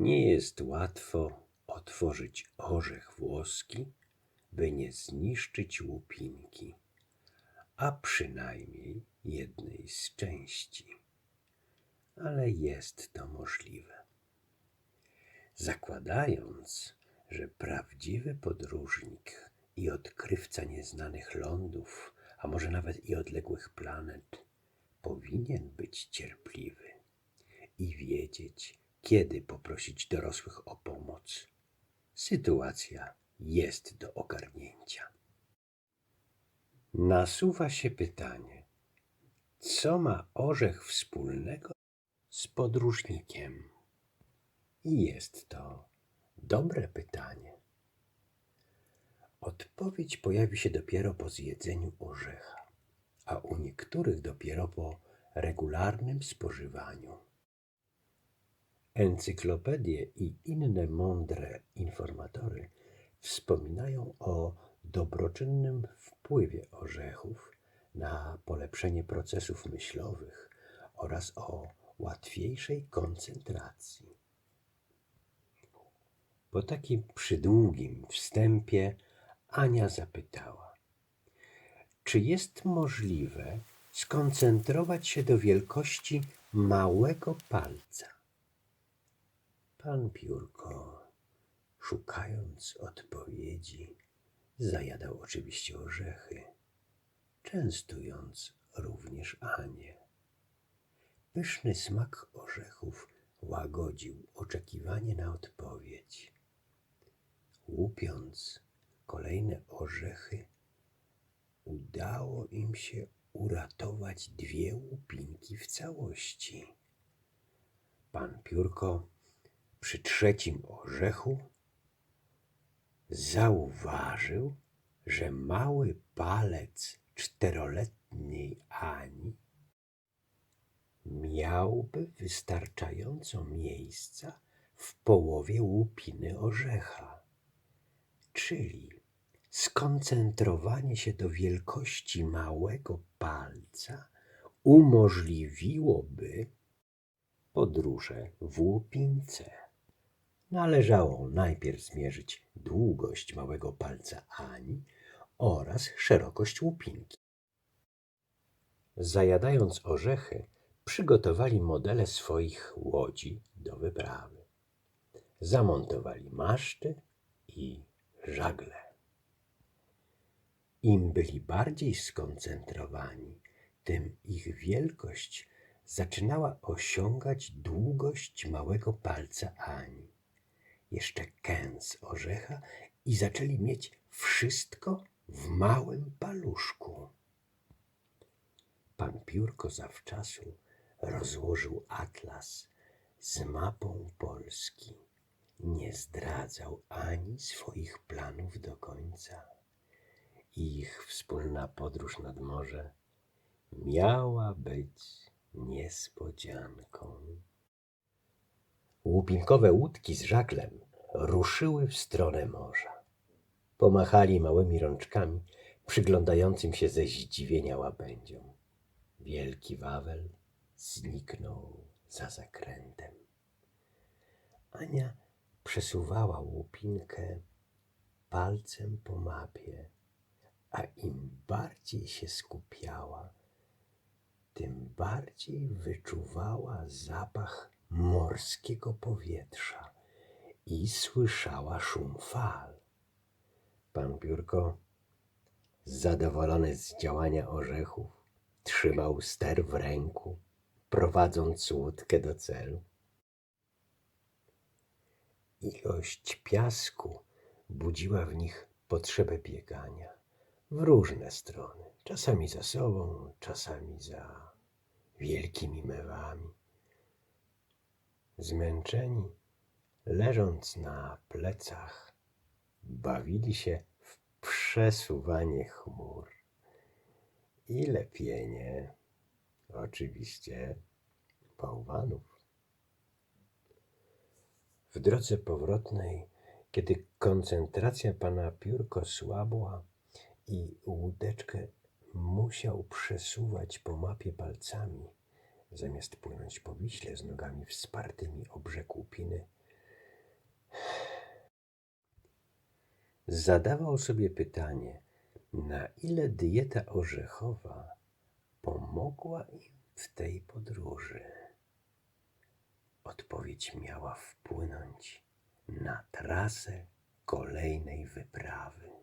Nie jest łatwo otworzyć orzech włoski, by nie zniszczyć łupinki, a przynajmniej jednej z części. Ale jest to możliwe. Zakładając, że prawdziwy podróżnik i odkrywca nieznanych lądów, a może nawet i odległych planet, powinien być cierpliwy i wiedzieć, kiedy poprosić dorosłych o pomoc. Sytuacja jest do ogarnięcia. Nasuwa się pytanie, co ma orzech wspólnego z podróżnikiem? I jest to dobre pytanie. Odpowiedź pojawi się dopiero po zjedzeniu orzecha, a u niektórych dopiero po regularnym spożywaniu. Encyklopedie i inne mądre informatory wspominają o dobroczynnym wpływie orzechów na polepszenie procesów myślowych oraz o łatwiejszej koncentracji. Po takim przydługim wstępie Ania zapytała: Czy jest możliwe skoncentrować się do wielkości małego palca? Pan Piórko, szukając odpowiedzi, zajadał oczywiście orzechy, częstując również Anię. Pyszny smak orzechów łagodził oczekiwanie na odpowiedź. Łupiąc kolejne orzechy, udało im się uratować dwie łupinki w całości. Pan Piórko przy trzecim orzechu zauważył, że mały palec czteroletniej Ani miałby wystarczająco miejsca w połowie łupiny orzecha, czyli skoncentrowanie się do wielkości małego palca umożliwiłoby podróże w łupince. Należało najpierw zmierzyć długość małego palca Ani oraz szerokość łupinki. Zajadając orzechy, przygotowali modele swoich łodzi do wyprawy. Zamontowali maszty i żagle. Im byli bardziej skoncentrowani, tym ich wielkość zaczynała osiągać długość małego palca Ani. Jeszcze kęs orzecha i zaczęli mieć wszystko w małym paluszku. Pan Piórko zawczasu rozłożył atlas z mapą Polski. Nie zdradzał ani swoich planów do końca. Ich wspólna podróż nad morze miała być niespodzianką. Łupinkowe łódki z żaglem ruszyły w stronę morza. Pomachali małymi rączkami, przyglądającym się ze zdziwienia łabędziom. Wielki Wawel zniknął za zakrętem. Ania przesuwała łupinkę palcem po mapie, a im bardziej się skupiała, tym bardziej wyczuwała zapach morskiego powietrza i słyszała szum fal. Pan Piórko, zadowolony z działania orzechów, trzymał ster w ręku, prowadząc łódkę do celu. Ilość piasku budziła w nich potrzebę biegania w różne strony, czasami za sobą, czasami za wielkimi mewami. Zmęczeni, leżąc na plecach, bawili się w przesuwanie chmur i lepienie, oczywiście, bałwanów. W drodze powrotnej, kiedy koncentracja pana Piórko słabła i łódeczkę musiał przesuwać po mapie palcami, zamiast płynąć po wiśle z nogami wspartymi o brzeg łupiny, zadawał sobie pytanie, na ile dieta orzechowa pomogła im w tej podróży. Odpowiedź miała wpłynąć na trasę kolejnej wyprawy.